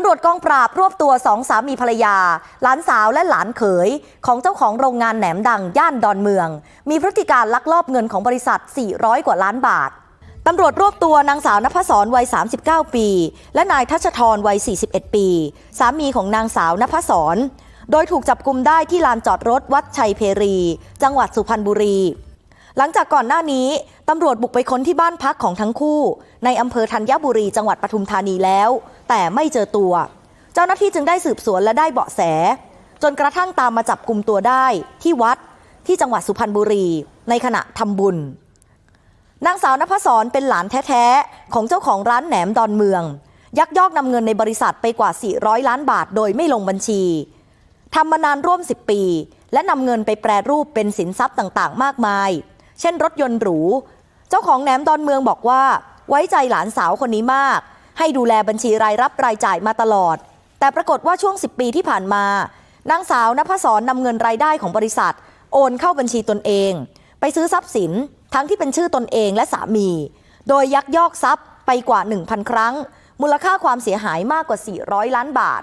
ำรวจกองปราบรวบตัวสองสามีภรรยา หลานสาวและหลานเขย ของเจ้าของโรงงานแหนมดังย่านดอนเมือง มีพฤติการลักลอบเงินของบริษัท 400 กว่าล้านบาทตำรวจรวบตัวนางสาวนภศรวัย 39 ปี และนายทัชทรวัย 41 ปี สามีของนางสาวนภศร โดยถูกจับกุมได้ที่ลานจอดรถวัดชัยเพรี จังหวัดสุพรรณบุรี หลังจากก่อนหน้านี้ตำรวจบุกไปค้นที่บ้านพักของทั้งคู่ ในอำเภอธัญบุรีจังหวัดปทุมธานีแล้ว แต่ไม่เจอตัว เจ้าหน้าที่จึงได้สืบสวนและได้เบาะแส จนกระทั่งตามมาจับกลุ่มตัวได้ที่วัดที่จังหวัดสุพรรณบุรี ในขณะทำบุญนางสาวนภศรเป็นหลานแท้ๆ ของเจ้าของร้านแหนมดอนเมือง ยักยอกนำเงินในบริษัทไปกว่า 400 ล้านบาทโดยไม่ลงบัญชีทำมานานร่วม 10 ปี และนำเงินไปแปรรูปเป็นสินทรัพย์ต่างๆ มากมาย เช่นรถยนต์หรู เจ้าของแหนมดอนเมืองบอกว่า ไว้ใจหลานสาวคนนี้มาก ให้ดูแลบัญชีรายรับรายจ่ายมาตลอด แต่ปรากฏว่าช่วง 10 ปีที่ผ่านมานางสาวนภศรนำเงินรายได้ของบริษัท โอนเข้าบัญชีตนเอง ไปซื้อทรัพย์สินทั้งที่เป็นชื่อตนเองและสามี โดยยักยอกทรัพย์ไปกว่า 1,000 ครั้ง มูลค่าความเสียหายมากกว่า 400 ล้านบาท